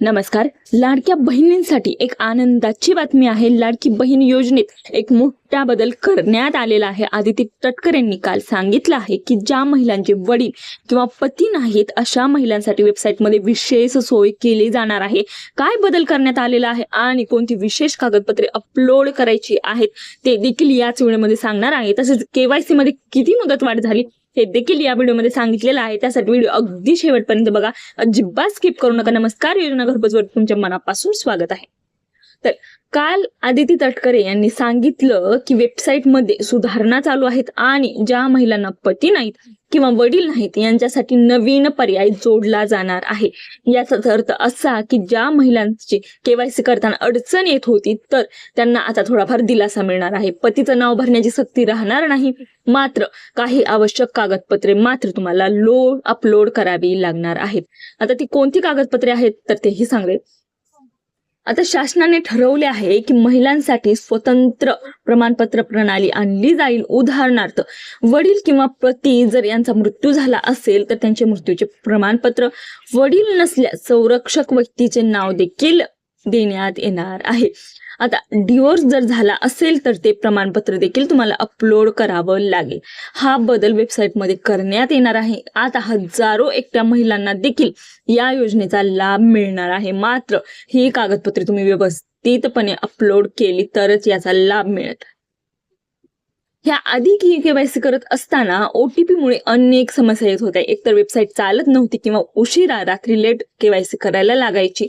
नमस्कार. लाडक्या बहिणींसाठी एक आनंदाची बातमी आहे. लाडकी बहीण योजनेत एक मोठा बदल करण्यात आलेला आहे. आदिती तटकर यांनी काल सांगितलं आहे की ज्या महिलांचे वडील किंवा पती नाहीत अशा महिलांसाठी वेबसाईटमध्ये विशेष सोय केली जाणार आहे. काय बदल करण्यात आलेला आहे आणि कोणती विशेष कागदपत्रे अपलोड करायची आहेत ते देखील याच वेळेमध्ये सांगणार आहे. तसेच केवायसी मध्ये किती मुदतवाढ झाली? हे देखील या व्हिडिओमध्ये सांगितलेलं आहे. त्यासाठी व्हिडिओ अगदी शेवटपर्यंत बघा. अजिबात स्किप करू नका. नमस्कार योजना घरपोचवर तुमच्या मनापासून स्वागत आहे. तर काल आदिती तटकरे यांनी सांगितलं की वेबसाईटमध्ये सुधारणा चालू आहेत आणि ज्या महिलांना पती नाहीत किंवा वडील नाहीत यांच्यासाठी नवीन पर्याय जोडला जाणार आहे. याचाच अर्थ असा की ज्या महिलांची केवायसी करताना अडचण येत होती तर त्यांना आता थोडाफार दिलासा मिळणार आहे. पतीचं नाव भरण्याची सक्ती राहणार नाही. मात्र काही आवश्यक कागदपत्रे मात्र तुम्हाला लोड अपलोड करावी लागणार आहेत. आता ती कोणती कागदपत्रे आहेत तर तेही सांगेल आता शासनाने ठरवले आहे की महिलांसाठी स्वतंत्र प्रमाणपत्र प्रणाली आणली जाईल. उदाहरणार्थ वडील किंवा पती जर यांचा मृत्यू झाला असेल तर त्यांचे मृत्यूचे प्रमाणपत्र वडील नसल्यास संरक्षक व्यक्तीचे नाव देखील देण्यात येणार आहे. आता डिवोर्स जर झाला असेल तर ते प्रमाणपत्र देखील तुम्हाला अपलोड करावं लागेल. हा बदल वेबसाईटमध्ये करण्यात येणार आहे. आता हजारो एकट्या महिलांना देखील या योजनेचा लाभ मिळणार आहे. मात्र ही कागदपत्रे तुम्ही व्यवस्थितपणे अपलोड केली तरच याचा लाभ मिळत ह्या आधी की केवायसी करत असताना ओटीपी मुळे अनेक समस्या येत होत्या. एकतर वेबसाईट चालत नव्हती किंवा उशिरा रात्री लेट केवायसी करायला लागायची.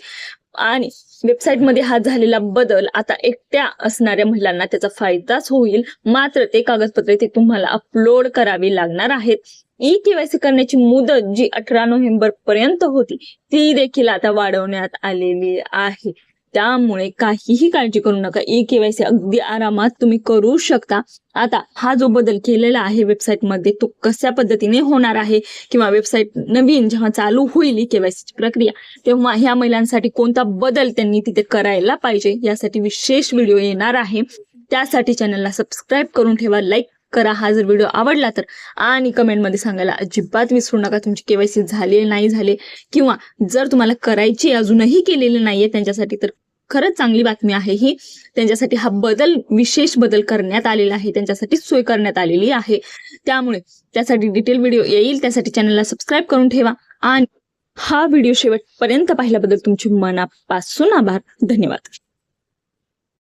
आणि वेबसाईटमध्ये हा झालेला बदल आता एकट्या असणाऱ्या महिलांना त्याचा फायदाच होईल. मात्र ते कागदपत्रे ते तुम्हाला अपलोड करावी लागणार आहेत. ई केवायसी करण्याची मुदत जी अठरा नोव्हेंबर पर्यंत होती ती देखील आता वाढवण्यात आलेली आहे. त्यामुळे काहीही काळजी करू नका. ई केवायसी अगदी आरामात तुम्ही करू शकता. आता हा जो बदल केलेला आहे वेबसाईटमध्ये तो कशा पद्धतीने होणार आहे किंवा वेबसाईट नवीन जेव्हा चालू होईल ई केवायसीची प्रक्रिया तेव्हा ह्या महिलांसाठी कोणता बदल त्यांनी तिथे करायला पाहिजे यासाठी विशेष व्हिडिओ येणार आहे. त्यासाठी चॅनलला सबस्क्राईब करून ठेवा लाईक करा हा जर व्हिडिओ आवडला तर. आणि कमेंटमध्ये सांगायला अजिबात विसरू नका. तुमची केवायसी झाली नाही झाले किंवा जर तुम्हाला करायची अजूनही केलेली नाहीये त्यांच्यासाठी तर खरंच चांगली बातमी आहे ही. त्यांच्यासाठी हा बदल विशेष बदल करण्यात आलेला आहे. त्यांच्यासाठी सोय करण्यात आलेली आहे. त्यामुळे त्यासाठी डिटेल व्हिडिओ येईल. त्यासाठी चॅनलला सबस्क्राईब करून ठेवा. आणि हा व्हिडिओ शेवटपर्यंत पाहिल्याबद्दल तुमचे मनापासून आभार. धन्यवाद.